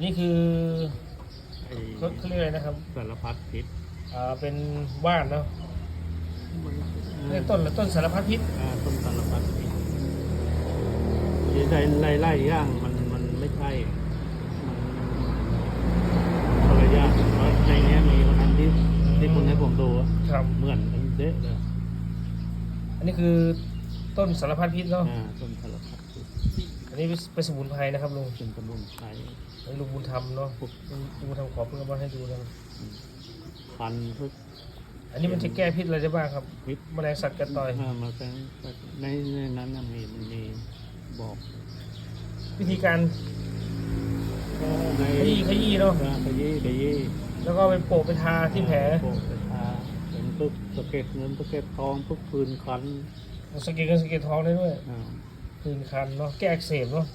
อันนี้คือไอ้เขาเขาเรียกอะไรนะครับสารพัดพิษอ่าเป็นว่านเนาะมันเรียกต้นต้นสารพัดพิษอ่าต้นสารพัดพิษที่ไล่ไล่ไล่ย่างมันมันไม่ใช่มันคนละอย่างเพราะในเนี้ยมีวันนั้นที่ที่คุณให้ผมดูอะครับ เหมือนกันเด๊ะเลยอันนี้คือต้นสารพัดพิษเนาะอ่าต้นสารพัดพิษ อันนี้เป็นสมุนไพรนะครับลุงเป็นสมุนไพรอันนี้ลุงบุญธรรมเนาะลุงลุงบุญธรรมขอเพื่อนมาให้ดูนะครับพันธุ์ทุกอันนี้มันจะแก้พิษอะไรได้บ้างครับพิษแมลงสัตว์กัดต่อยอ่ามาแต่ในในนั้นน่ะมีมันมีบอก วิธีการในขยี้ขยี้เนาะขยี้ขยี้แล้วก็ไปโปะไปทาที่แผลโปะไปทาเป็นปึ๊บสะเก็ดเงินสะเก็ดทองปึ๊บฟืนคันสะเก็ดเงินสะเก็ดทองได้ด้วยอ่า คืนคันเนาะแก้อักเสบเนาะ